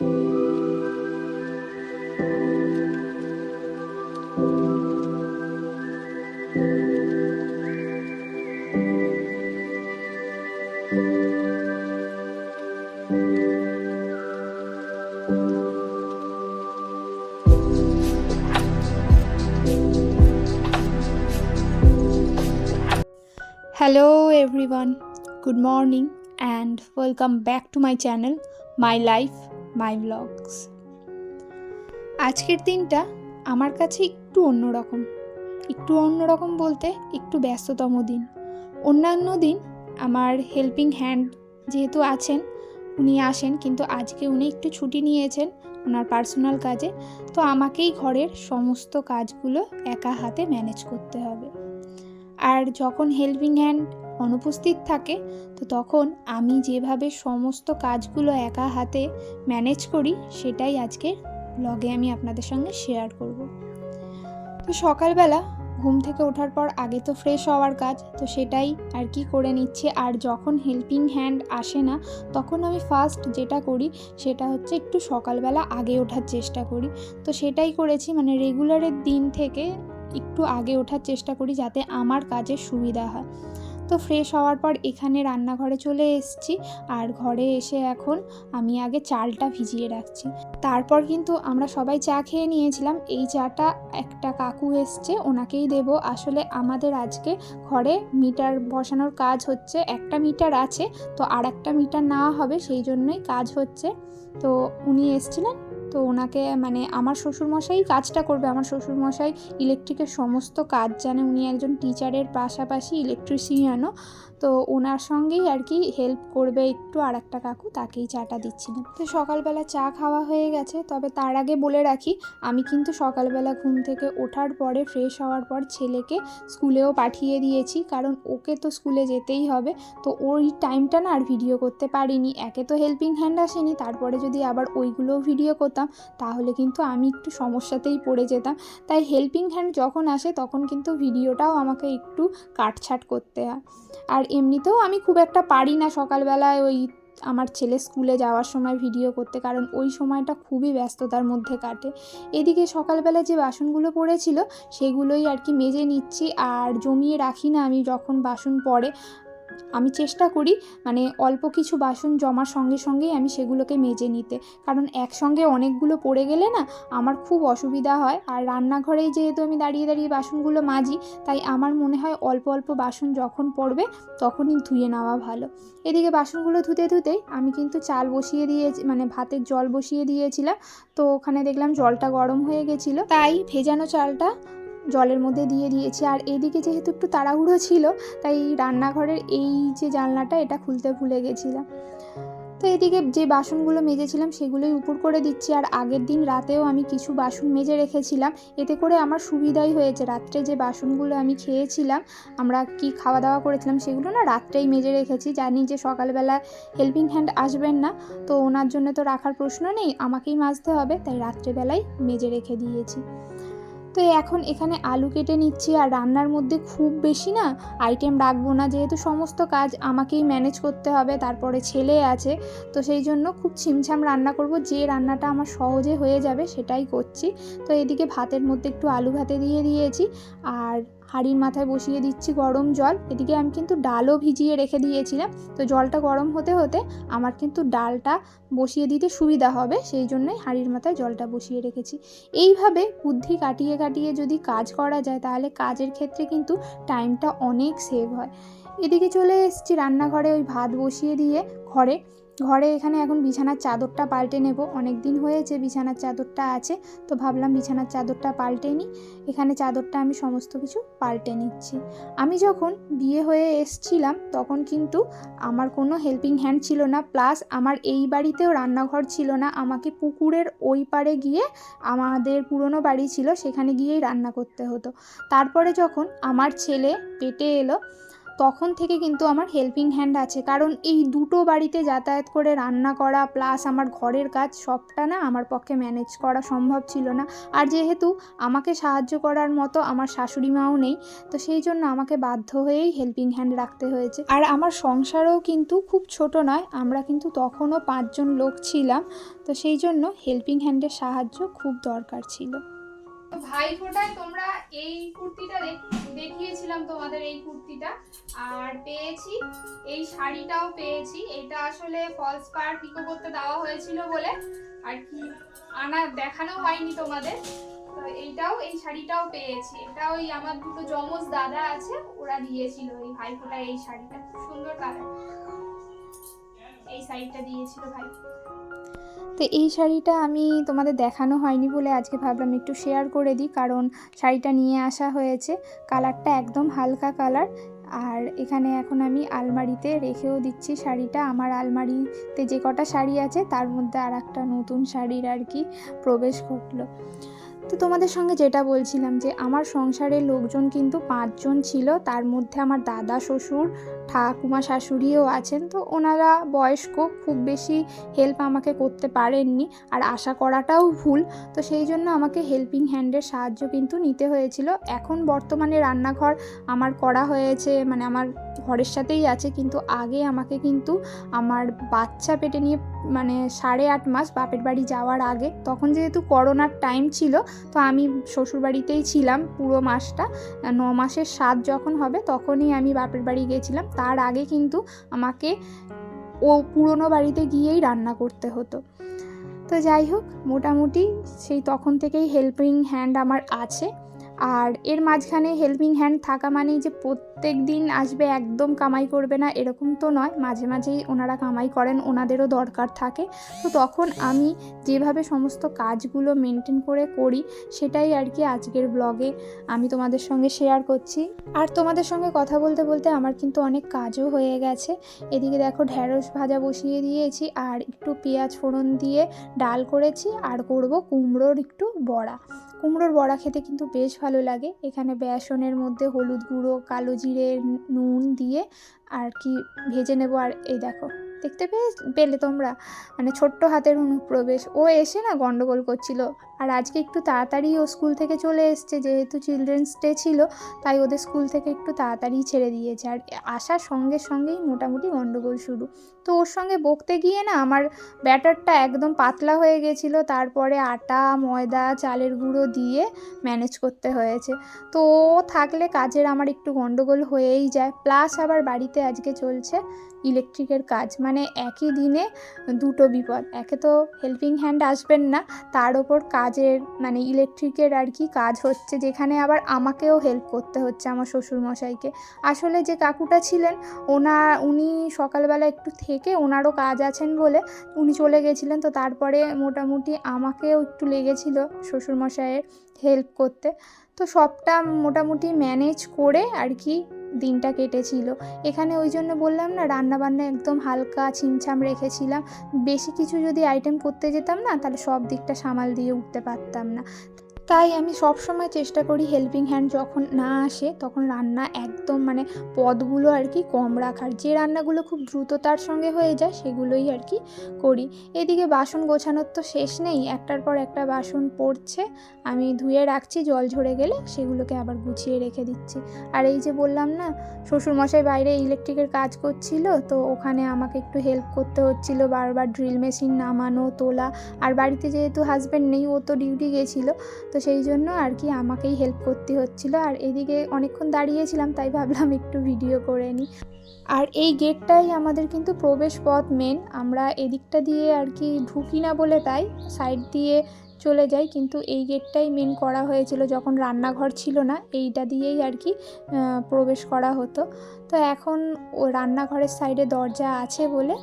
Hello everyone, good morning and welcome back to my channel, My Life. My Vlogs. আজকের দিনটা আমার কাছে একটু অন্যরকম। একটু অন্যরকম বলতে একটু ব্যস্ততম দিন। অন্যান্য দিন আমার হেল্পিং হ্যান্ড যেহেতু আছেন, উনি আসেন কিন্তু আজকে উনি একটু ছুটি নিয়েছেন ওনার পার্সোনাল কাজে, তো আমাকেই ঘরের সমস্ত কাজগুলো একা হাতে ম্যানেজ করতে হবে। আর যখন হেল্পিং হ্যান্ড অনুপস্থিত থাকে, তো তখন আমি যেভাবে সমস্ত কাজগুলো একা হাতে ম্যানেজ করি, সেটাই আজকে ব্লগে আমি আপনাদের সঙ্গে শেয়ার করব। তো সকালবেলা ঘুম থেকে ওঠার পর আগে তো ফ্রেশ হওয়ার কাজ, তো সেটাই আর কি করে নিচ্ছে। আর যখন হেল্পিং হ্যান্ড আসে না, তখন আমি ফার্স্ট যেটা করি, সেটা হচ্ছে একটু সকালবেলা আগে ওঠার চেষ্টা করি। তো সেটাই করেছি মানে রেগুলারের দিন থেকে একটু আগে ওঠার চেষ্টা করি, যাতে আমার কাজের সুবিধা হয়। তো ফ্রেশ হওয়ার পর এখানে রান্নাঘরে চলে এসেছি। আর ঘরে এসে এখন আমি আগে চালটা ভিজিয়ে রাখছি। তারপর কিন্তু আমরা সবাই চা খেয়ে নিয়েছিলাম। এই চাটা একটা কাকু এসছে, ওনাকেই দেব। আসলে আমাদের আজকে ঘরে মিটার বসানোর কাজ হচ্ছে, একটা মিটার আছে, তো আর একটা মিটার না হবে, সেই জন্যই কাজ হচ্ছে। তো উনি এসছিলেন তো ওনাকে মানে আমার শ্বশুরমশাই কাজটা করবে। আমার শ্বশুরমশাই ইলেকট্রিকের সমস্ত কাজ জানে। উনি একজন টিচারের পাশাপাশি ইলেকট্রিশিয়ানও তো ওনার সঙ্গেই আর কি হেল্প করবে একটু আর একটা কাকু, তাকেই চাটা দিচ্ছিলাম তো সকালবেলা চা খাওয়া হয়ে গেছে, তবে তার আগে বলে রাখি, আমি কিন্তু সকালবেলা ঘুম থেকে ওঠার পরে ফ্রেশ হওয়ার পর ছেলেকে স্কুলেও পাঠিয়ে দিয়েছি, কারণ ওকে তো স্কুলে যেতেই হবে। তো ওই টাইমটা না আর ভিডিও করতে পারিনি, একে তো হেল্পিং হ্যান্ড আসেনি, তারপরে যদি আবার ওইগুলোও ভিডিও করতাম, তাহলে কিন্তু আমি একটু সমস্যাতেই পড়ে যেতাম। তাই হেল্পিং হ্যান্ড যখন আসে, তখন কিন্তু ভিডিওটাও আমাকে একটু কাটছাট করতে হয়। আর এমনিতেও আমি খুব একটা পারি না সকালবেলায় ওই আমার ছেলে স্কুলে যাওয়ার সময় ভিডিও করতে, কারণ ওই সময়টা খুবই ব্যস্ততার মধ্যে কাটে। এদিকে সকালবেলা যে বাসনগুলো পড়েছিল, সেগুলোই আর কি মেজে নিচ্ছি, আর জমিয়ে রাখি না আমি যখন বাসন পড়ে। আমি চেষ্টা করি মানে অল্প কিছু বাসন জমার সঙ্গে সঙ্গেই আমি সেগুলোকে মেজে নিতে। কারণ একসঙ্গে অনেকগুলো পড়ে গেলে না, আমার খুব অসুবিধা হয়। আর রান্নাঘরেই যেহেতু আমি দাঁড়িয়ে দাঁড়িয়ে বাসনগুলো মাজি, তাই আমার মনে হয় অল্প অল্প বাসন যখন পড়বে, তখনই ধুয়ে নেওয়া ভালো। এদিকে বাসনগুলো ধুতে ধুতেই আমি কিন্তু চাল বসিয়ে দিয়েছি মানে ভাতের জল বসিয়ে দিয়েছিলাম। তো ওখানে দেখলাম জলটা গরম হয়ে গেছিল। তাই ভেজানো চালটা জলের মধ্যে দিয়ে দিয়েছি। আর এদিকে যেহেতু একটু তাড়াহুড়ো ছিল, তাই রান্নাঘরের এই যে জানলাটা, এটা খুলতে ভুলে গেছিলাম। তো এদিকে যে বাসনগুলো মেজেছিলাম, সেগুলোই উপর করে দিচ্ছি। আর আগের দিন রাতেও আমি কিছু বাসন মেজে রেখেছিলাম। এতে করে আমার সুবিধাই হয়েছে। রাত্রে যে বাসনগুলো আমি খেয়েছিলাম, আমরা কি খাওয়া দাওয়া করেছিলাম, সেগুলো না রাত্রেই মেজে রেখেছি। জানি যে সকালবেলা হেল্পিং হ্যান্ড আসবেন না, তো ওনার জন্য তো রাখার প্রশ্ন নেই, আমাকেই মাজতে হবে। তাই রাত্রেবেলায় মেজে রেখে দিয়েছি। তো এখন এখানে আলু কেটে নিচ্ছি আর রান্নার মধ্যে খুব বেশি না আইটেম রাখব না। যেহেতু সমস্ত কাজ আমাকেই ম্যানেজ করতে হবে, তারপরে ছেলে আছে, তো সেই জন্য খুব ছিমছাম রান্না করব। যে রান্নাটা আমার সহজে হয়ে যাবে সেটাই করছি। তো এদিকে ভাতের মধ্যে একটু আলু ভাতে দিয়ে দিয়েছি। আর হাঁড়ির মাথায় বসিয়ে দিচ্ছি গরম জল। এদিকে আমি কিন্তু ডালও ভিজিয়ে রেখে দিয়েছিলাম। তো জলটা গরম হতে হতে আমার কিন্তু ডালটা বসিয়ে দিতে সুবিধা হবে। সেই জন্যই হাঁড়ির মাথায় জলটা বসিয়ে রেখেছি। এইভাবে বুদ্ধি কাটিয়ে কাটিয়ে যদি কাজ করা যায়, তাহলে কাজের ক্ষেত্রে কিন্তু টাইমটা অনেক সেভ হয়। এদিকে চলে এসেছি রান্নাঘরে, ওই ভাত বসিয়ে দিয়ে ঘরে। ঘরে এখানে এখন বিছানার চাদরটা পাল্টে নেব। অনেক দিন হয়েছে বিছানার চাদরটা আছে, তো ভাবলাম বিছানার চাদরটা পাল্টে নিই এখানে চাদরটা আমি সমস্ত কিছু পাল্টে নিচ্ছি। আমি যখন বিয়ে হয়ে এসছিলাম, তখন কিন্তু আমার কোনো হেল্পিং হ্যান্ড ছিল না। প্লাস আমার এই বাড়িতেও রান্নাঘর ছিল না। আমাকে পুকুরের ওই পারে গিয়ে আমাদের পুরনো বাড়ি ছিল, সেখানে গিয়েই রান্না করতে হতো। তারপরে যখন আমার ছেলে পেটে এলো তখন থেকে কিন্তু আমার হেল্পিং হ্যান্ড আছে। কারণ এই দুটো বাড়িতে যাতায়াত করে রান্না করা প্লাস আমার ঘরের কাজ, সবটা না আমার পক্ষে ম্যানেজ করা সম্ভব ছিল না। আর যেহেতু আমাকে সাহায্য করার মতো আমার শাশুড়ি মাও নেই, তো সেই জন্য আমাকে বাধ্য হয়েই হেল্পিং হ্যান্ড রাখতে হয়েছে। আর আমার সংসারও কিন্তু খুব ছোট নয়, আমরা কিন্তু তখনও পাঁচজন লোক ছিলাম, তো সেই জন্য হেল্পিং হ্যান্ডের সাহায্য খুব দরকার ছিল। ভাই ফোটায়, তোমরা এই কুর্তিটা দেখিয়েছিলাম তোমাদের এই কুর্তিটা। আর পেয়েছি, এই শাড়িটাও পেয়েছি। এটা আসলে ফলস পার পিকো করতে দেওয়া হয়েছিল বলে, আর কি আনা, দেখানো হয়নি তোমাদের। তো এইটাও, এই শাড়িটাও পেয়েছি। এটা ওই আমার দুটো যমজ দাদা আছে, ওরা দিয়েছিল এই ভাই ফোটায় এই শাড়িটা। খুব সুন্দর কালার। এই শাড়িটা দিয়েছিল ভাই। তো এই শাড়িটা আমি তোমাদের দেখানো হয়নি বলে আজকে ভাবলাম একটু শেয়ার করে দিই, কারণ শাড়িটা নিয়ে আসা হয়েছে। কালারটা একদম হালকা কালার আর এখানে এখন আমি আলমারিতে রেখেও দিচ্ছি শাড়িটা। আমার আলমারিতে যে কটা শাড়ি আছে, তার মধ্যে আর একটা নতুন শাড়ির আর কি প্রবেশ ঘটলো তো তোমাদের সঙ্গে যেটা বলছিলাম যে আমার সংসারের লোকজন কিন্তু পাঁচজন ছিল, তার মধ্যে আমার দাদা শ্বশুর, ঠাকুমা শাশুড়িও আছেন, তো ওনারা বয়স্ক, খুব বেশি হেল্প আমাকে করতে পারেননি আর আশা করাটাও ভুল, তো সেই জন্য আমাকে হেল্পিং হ্যান্ডের সাহায্য কিন্তু নিতে হয়েছিল। এখন বর্তমানে রান্নাঘর আমার করা হয়েছে মানে আমার ঘরের সাথেই আছে, কিন্তু আগে আমাকে কিন্তু আমার বাচ্চা পেটে নিয়ে মানে সাড়ে আট মাস বাপের বাড়ি যাওয়ার আগে, তখন যেহেতু করোনার টাইম ছিল, তো আমি শ্বশুরবাড়িতেই ছিলাম পুরো মাসটা, ন মাসের স্বাদ যখন হবে তখনই আমি বাপের বাড়ি গিয়েছিলাম তার আগে কিন্তু আমাকে ও পুরনো বাড়িতে গিয়েই রান্না করতে হতো। তো যাই হোক, মোটামুটি সেই তখন থেকেই হেল্পিং হ্যান্ড আমার আছে। আর এর মাঝখানে হেল্পিং হ্যান্ড থাকা মানেই যে প্রত্যেক দিন আসবে একদম কামাই করবে না, এরকম তো নয়। মাঝে মাঝেই ওনারা কামাই করেন, ওনাদেরও দরকার থাকে। তো তখন আমি যেভাবে সমস্ত কাজগুলো মেনটেন করে করি, সেটাই আর কি আজকের ব্লগে আমি তোমাদের সঙ্গে শেয়ার করছি। আর তোমাদের সঙ্গে কথা বলতে বলতে আমার কিন্তু অনেক কাজও হয়ে গেছে। এদিকে দেখো ঢ্যাঁড়স ভাজা বসিয়ে দিয়েছি, আর একটু পেঁয়াজ ফোড়ন দিয়ে ডাল করেছি, আর করব কুমড়োর একটু বড়া। কুমড়োর বড়া খেতে কিন্তু বেশ ভালো লাগে। এখানে বেসনের মধ্যে হলুদ গুঁড়ো, কালো জিরে, নুন দিয়ে আর কি ভেজে নেব। আর এই দেখো, দেখতে পেয়ে পেলে তোমরা। মানে ছোট্ট হাতের অনুপ্রবেশ। ও এসে না গন্ডগোল করছিল। আর আজকে একটু তাড়াতাড়ি ও স্কুল থেকে চলে এসছে, যেহেতু চিলড্রেন্স ডে ছিল, তাই ওদের স্কুল থেকে একটু তাড়াতাড়ি ছেড়ে দিয়েছে। আর আসার সঙ্গে সঙ্গেই মোটামুটি গন্ডগোল শুরু। তো ওর সঙ্গে বকতে গিয়ে না আমার ব্যাটারটা একদম পাতলা হয়ে গেছিল, তারপরে আটা, ময়দা, চালের গুঁড়ো দিয়ে ম্যানেজ করতে হয়েছে। তো ও থাকলে কাজের আমার একটু গণ্ডগোল হয়েই যায়। প্লাস আবার বাড়িতে আজকে চলছে ইলেকট্রিকের কাজ। মানে একই দিনে দুটো বিপদ। একে তো হেল্পিং হ্যান্ড আসবেন না, তার ওপর কাজের মানে ইলেকট্রিকের আর কি কাজ হচ্ছে, যেখানে আবার আমাকেও হেল্প করতে হচ্ছে আমার শ্বশুরমশাইকে। আসলে যে কাকুটা ছিলেন, ওনা, উনি সকালবেলা একটু থেকে ওনারও কাজ আছেন বলে উনি চলে গেছিলেন, তো তারপরে মোটামুটি আমাকেও একটু লেগেছিল শ্বশুরমশাইয়ের হেল্প করতে। তো সবটা মোটামুটি ম্যানেজ করে আর কি দিনটা কেটেছিল। এখানে ওই জন্য বললাম না, রান্নাবান্না একদম হালকা ছিমছাম রেখেছিলাম। বেশি কিছু যদি আইটেম করতে যেতাম না, তাহলে সব দিকটা সামাল দিয়ে উঠতে পারতাম না। তাই আমি সব সময় চেষ্টা করি হেল্পিং হ্যান্ড যখন না আসে তখন রান্না একদম মানে পদগুলো আর কি কম রাখার। যে রান্নাগুলো খুব দ্রুততার সঙ্গে হয়ে যায় সেগুলোই আর কি করি। এদিকে বাসন গোছানোর তো শেষ নেই, একটার পর একটা বাসন পড়ছে, আমি ধুয়ে রাখছি, জল ঝরে গেলে সেগুলোকে আবার গুছিয়ে রেখে দিচ্ছি। আর এই যে বললাম না, শ্বশুরমশাই বাইরে ইলেকট্রিকের কাজ করছিল, তো ওখানে আমাকে একটু হেল্প করতে হচ্ছিল, বারবার ড্রিল মেশিন নামানো, তোলা। আর বাড়িতে যেহেতু হাজব্যান্ড নেই, ও তো ডিউটি গেছিল, তো সেই জন্য আর কি আমাকেই হেল্প করতে হচ্ছিল। আর এদিকে অনেকক্ষণ দাঁড়িয়েছিলাম, তাই ভাবলাম একটু ভিডিও করে নিই আর এই গেটটাই আমাদের কিন্তু প্রবেশ পথ মেন আমরা এদিকটা দিয়ে আর কি ঢুকি না বলে তাই সাইড দিয়ে চলে যাই। কিন্তু এই গেটটাই মেন করা হয়েছিল যখন রান্নাঘর ছিল না, এইটা দিয়েই আর কি প্রবেশ করা হতো। তো এখন ও রান্নাঘরের সাইডে দরজা আছে বলে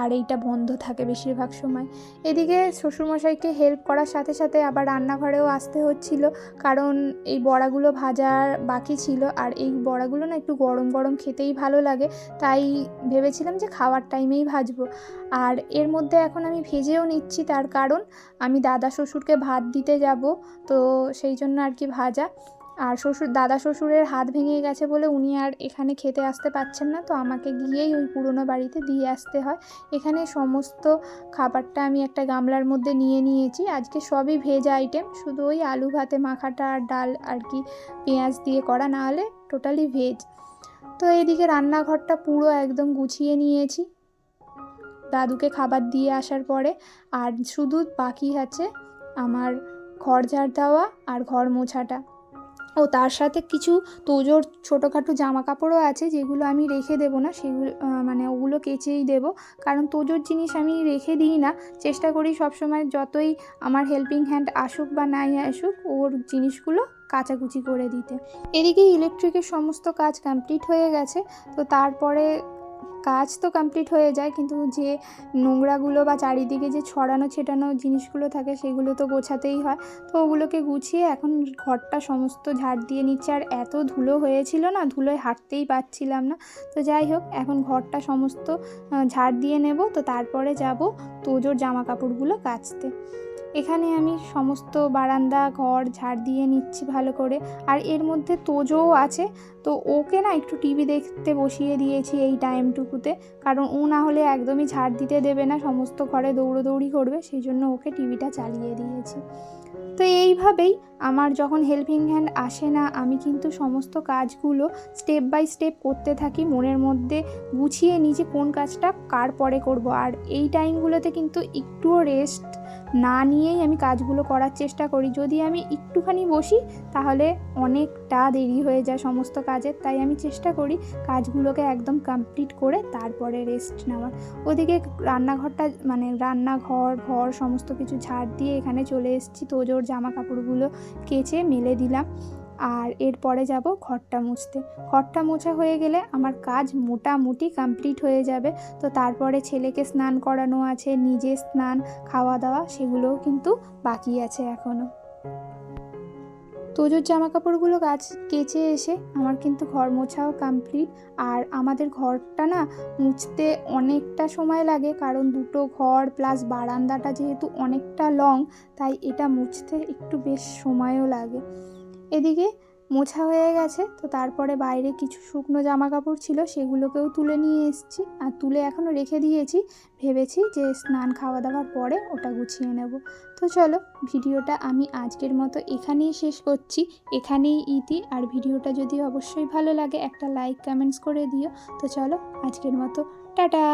আর এইটা বন্ধ থাকে বেশিরভাগ সময়। এদিকে শ্বশুরমশাইকে হেল্প করার সাথে সাথে আবার রান্নাঘরেও আসতে হচ্ছিল, কারণ এই বড়াগুলো ভাজার বাকি ছিল। আর এই বড়াগুলো না একটু গরম গরম খেতেই ভালো লাগে, তাই ভেবেছিলাম যে খাওয়ার টাইমেই ভাজবো। আর এর মধ্যে এখন আমি ভেজেও নিচ্ছি, তার কারণ আমি দাদা শ্বশুরকে ভাত দিতে যাব, তো সেই জন্য আর কি ভাজা। আর শ্বশুর, দাদা শ্বশুরের হাত ভেঙে গেছে বলে উনি আর এখানে খেতে আসতে পারছেন না। তো আমাকে গিয়েই ওই পুরনো বাড়িতে দিয়ে আসতে হয়। এখানে সমস্ত খাবারটা আমি একটা গামলার মধ্যে নিয়ে নিয়েছি। আজকে সবই ভেজ আইটেম। শুধু ওই আলু ভাতে, মাখাটা আর ডাল আর কি পেঁয়াজ দিয়ে করা, না হলে টোটালি ভেজ। তো এদিকে রান্নাঘরটা পুরো একদম গুছিয়ে নিয়েছি। দাদুকে খাবার দিয়ে আসার পরে আর শুধু বাকি আছে আমার ঘর ঝাড় দেওয়া আর ঘর মোছাটা। ও তার সাথে কিছু তোজোর ছোটোখাটো জামা কাপড়ও আছে, যেগুলো আমি রেখে দেবো না, সেগুলো মানে ওগুলো কেচেই দেব। কারণ তোজোর জিনিস আমি রেখে দিই না, চেষ্টা করি সবসময় যতই আমার হেল্পিং হ্যান্ড আসুক বা নাই আসুক, ওর জিনিসগুলো কাচাকুচি করে দিতে। এদিকে ইলেকট্রিকের সমস্ত কাজ কমপ্লিট হয়ে গেছে, তো তারপরে কাজ তো কমপ্লিট হয়ে যায়, কিন্তু যে নোংরাগুলো বা চারিদিকে যে ছড়ানো ছেটানো জিনিসগুলো থাকে সেগুলো তো গোছাতেই হয়। তো ওগুলোকে গুছিয়ে এখন ঘরটা সমস্ত ঝাড় দিয়ে নিচ্ছে। আর এত ধুলো হয়েছিল না, ধুলোয় হাঁটতেই পারছিলাম না। তো যাই হোক, এখন ঘরটা সমস্ত ঝাড় দিয়ে নেব। তো তারপরে যাব তোজোর জামা কাপড়গুলো কাচতে। এখানে আমি সমস্ত বারান্দা, ঘর, ঝাড় দিয়ে নিচ্ছি ভালো করে। আর এর মধ্যে তোজোও আছে। তো ওকে না একটু টিভি দেখতে বসিয়ে দিয়েছি এই টাইমটুকুতে। কারণ ও না হলে একদমই ঝাড় দিতে দেবে না, সমস্ত ঘরে দৌড়োদৌড়ি করবে, সেই জন্য ওকে টিভিটা চালিয়ে দিয়েছি। তো এইভাবেই আমার যখন হেল্পিং হ্যান্ড আসে না, আমি কিন্তু সমস্ত কাজগুলো স্টেপ বাই স্টেপ করতে থাকি, মনের মধ্যে গুছিয়ে যে কোন কাজটা কার পরে করব। আর এই টাইমগুলোতে কিন্তু একটুও রেস্ট না নিয়েই আমি কাজগুলো করার চেষ্টা করি। যদি আমি একটুখানি বসি, তাহলে অনেকটা দেরি হয়ে যায় সমস্ত কাজের। তাই আমি চেষ্টা করি কাজগুলোকে একদম কমপ্লিট করে তারপরে রেস্ট নেওয়ার। ওদিকে রান্নাঘরটা মানে রান্নাঘর, ঘর সমস্ত কিছু ঝাড় দিয়ে এখানে চলে এসেছি। তোজোর জামা কাপড়গুলো কেচে মেলে দিলাম। আর এরপরে যাব ঘরটা মুছতে। ঘরটা মোছা হয়ে গেলে আমার কাজ মোটামুটি কমপ্লিট হয়ে যাবে। তো তারপরে ছেলেকে স্নান করানো আছে, নিজে স্নান খাওয়া দাওয়া সেগুলোও কিন্তু বাকি আছে এখনও তোজোর জামা কাপড়গুলো গাছ কেচে এসে আমার কিন্তু ঘর মোছাও কমপ্লিট আর আমাদের ঘরটা না মুছতে অনেকটা সময় লাগে, কারণ দুটো ঘর প্লাস বারান্দাটা যেহেতু অনেকটা লং তাই এটা মুছতে একটু বেশ সময়ও লাগে। এদিকে মোছা হয়ে গেছে, তো তারপরে বাইরে কিছু শুকনো জামা কাপড় ছিল, সেগুলোকেও তুলে নিয়ে এসেছি। আর তুলে এখনও রেখে দিয়েছি, ভেবেছি যে স্নান খাওয়া দাওয়ার পরে ওটা গুছিয়ে নেব। তো চলো, ভিডিওটা আমি আজকের মতো এখানেই শেষ করছি। এখানেই ইতি, আর ভিডিওটা যদি অবশ্যই ভালো লাগে, একটা লাইক, কমেন্টস করে দিও। তো চলো, আজকের মতো, টাটা!